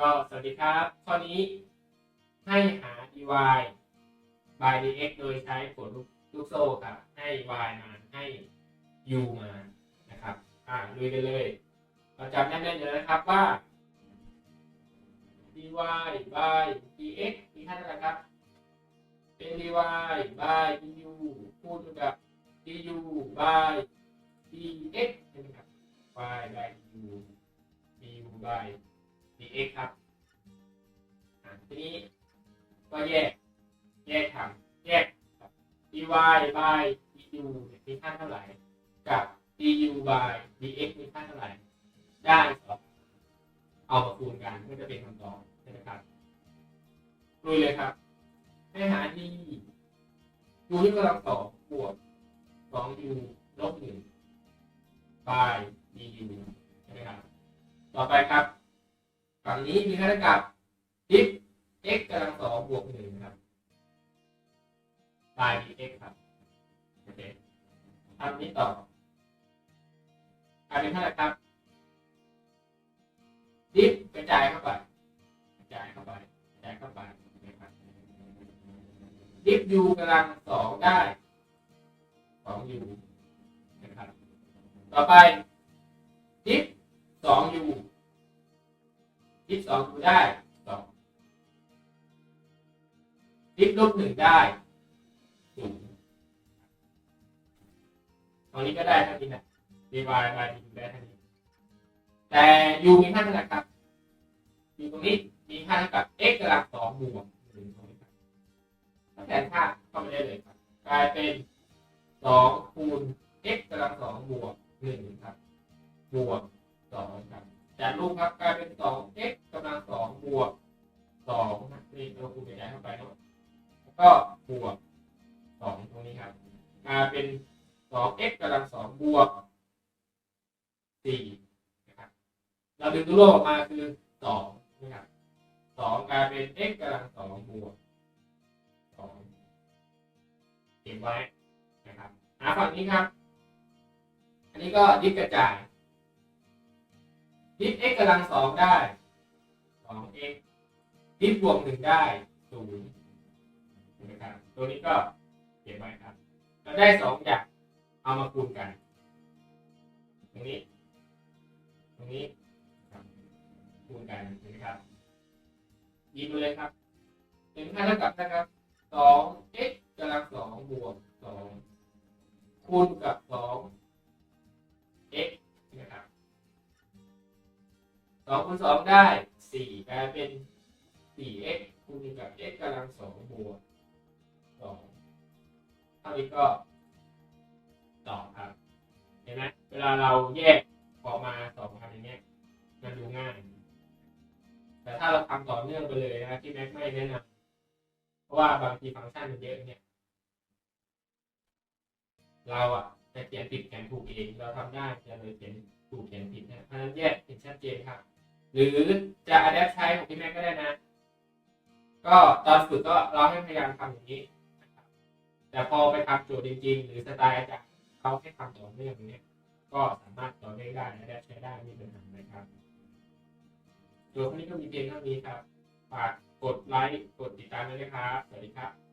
ก็สวัสดีครับข้อนี้ให้หา dy by dx โดยใช้ผลลูกลูกโซ่ครับ ให้ y มาให้ u มานะครับ อ่าลุยกันเลย เราจำแน่นๆเลยนะครับว่า dy by dx มีค่าเท่าไหร่ครับเป็น dy by du คูณกับ du by dx ใช่ไหมครับ y by du du by x ครับทีนี้ก็แยก แยกทำแยกครับ dy by du เนี่ยมีค่าเท่าไหร่ กับ du by dx มีค่าเท่าไหร่ ได้สอบเอามาคูณกันก็จะเป็นคำตอบใช่ไหมครับลุยเลยครับ ให้หา d u ที่กำลังสองบวกสอง u ลบหนึ่ง by du ใช่ไหมครับ ต่อไปครับ ฝั่งนี้มีค่าเท่ากับดิฟ x กำลังสองบวกหนึ่งครับ by dx ครับโอเคทำนี้ต่อกลายเป็นเท่าไหร่ครับดิฟกระจายเข้าไปกระจายเข้าไปกระจายเข้าไปนะครับดิฟ u กำลังสองได้สอง u นะครับต่อไปดิฟสอง u ดิฟสอง u ได้สองลิฟลบหนึ่งได้ศูนย์ตรงนี้ก็ได้เท่านี้นะ dy by dy ได้เท่านี้ แต่ยูมีค่าเท่าไหร่ครับ u ตรงนี้มีค่าเท่ากับ x กำลังสองบวก องนะนี่เราคูณกระจายเข้าไปเนาะแล้วก็บวกสองตรงนี้ครับกาเป็นสอง x กำลังสองบวกสี่นะครับเราดึงตัวโลกออกมาคือสองนะครับสองกลายเป็น x กำลังสองบวกสองเก็บไว้นะครับหาฝั่งนี้ครับ อันนี้ก็ดิฟกระจายดิฟ x กำลังสองได้สอง x ดิฟบวกหนึ่งได้ศูนย์นะครับตัวนี้ก็เก็บไว้ครับ เราได้สองอย่างเอามาคูณกัน ตรงนี้ ตรงนี้ครับคูณกันนะครับยิบมเลยครับเป็นค่าเท่ากับนะครับสอง x กำลังสองบวกสองคูณกับสอง x นะครับสองคูณสองได้สี่กลายเป็น สี่ x คูณกับ x กำลังสองบวกสองเท่านี้ก็ตอบครับ เห็นไหมเวลาเราแยกออกมาสองคำอย่างเงี้ยมันดูง่าย แต่ถ้าเราทำต่อเนื่องไปเลยนะที่แม็กไม่แนะนำเพราะว่าบางทีฟังก์ชันมันเยอะเนี่ย เราอะจะเขียนผิดเขียนถูกเอง เราทำได้จะเลยเขียนถูกเขียนผิดนะเพราะฉะนั้นแยกเห็นชัดเจนครับ หรือจะอัดแอปใช้ของพี่แม็กก็ได้นะ ก็ตอนฝึกก็เราให้พยายามทำอย่างนี้นะครับแต่พอไปทำโจทย์จริง ๆ หรือสไตล์อาจารย์เขาให้ทำต่อเนื่องเนี้ยก็สามารถต่อเนื่องได้และใช้ได้ไม่มีปัญหานะครับโจทย์ข้อนี้ก็มีเพียงเท่านี้ครับฝากกดไลค์กดติดตามด้วยนะครับสวัสดีครับ